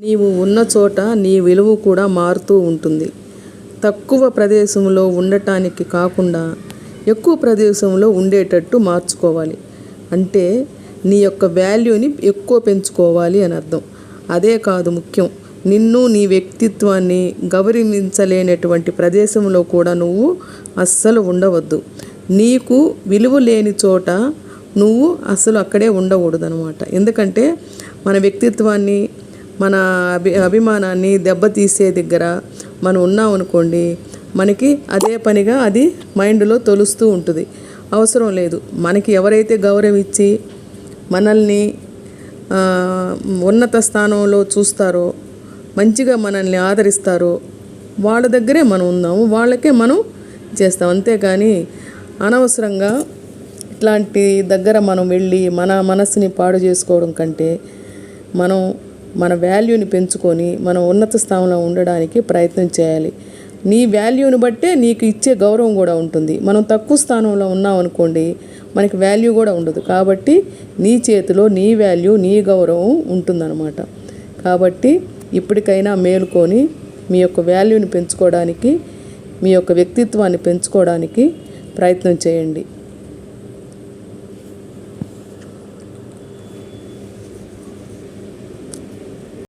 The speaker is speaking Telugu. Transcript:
నీవు ఉన్న చోట నీ విలువ కూడా మారుతూ ఉంటుంది. తక్కువ ప్రదేశంలో ఉండటానికి కాకుండా ఎక్కువ ప్రదేశంలో ఉండేటట్టు మార్చుకోవాలి. అంటే నీ యొక్క వాల్యూని ఎక్కువ పెంచుకోవాలి అని అర్థం. అదే కాదు ముఖ్యం. నిన్ను నీ వ్యక్తిత్వాన్ని గౌరవించలేనటువంటి ప్రదేశంలో కూడా నువ్వు అస్సలు ఉండవద్దు. నీకు విలువ లేని చోట నువ్వు అసలు అక్కడే ఉండకూడదు అనమాట ఎందుకంటే మన వ్యక్తిత్వాన్ని మన అభి అభిమానాన్ని దెబ్బతీసే దగ్గర మనం ఉన్నాం అనుకోండి మనకి అదే పనిగా అది మైండ్లో తొలుస్తూ ఉంటుంది. అవసరం లేదు. మనకి ఎవరైతే గౌరవం ఇచ్చి మనల్ని ఉన్నత స్థానంలో చూస్తారో మంచిగా మనల్ని ఆదరిస్తారో వాళ్ళ దగ్గరే మనం ఉందాము వాళ్ళకే మనం చేస్తాం. అంతేకాని అనవసరంగా ఇట్లాంటి దగ్గర మనం వెళ్ళి మన మనసుని పాడు చేసుకోవడం కంటే మనం మన వాల్యూని పెంచుకొని మనం ఉన్నత స్థానంలో ఉండడానికి ప్రయత్నం చేయాలి. నీ వాల్యూని బట్టే నీకు ఇచ్చే గౌరవం కూడా ఉంటుంది. మనం తక్కువ స్థానంలో ఉన్నాం అనుకోండి మనకి వాల్యూ కూడా ఉండదు. కాబట్టి నీ చేతిలో నీ వాల్యూ నీ గౌరవం ఉంటుందన్నమాట. కాబట్టి ఇప్పటికైనా మేలుకొని మీ యొక్క వాల్యూని పెంచుకోవడానికి మీ యొక్క వ్యక్తిత్వాన్ని పెంచుకోవడానికి ప్రయత్నం చేయండి.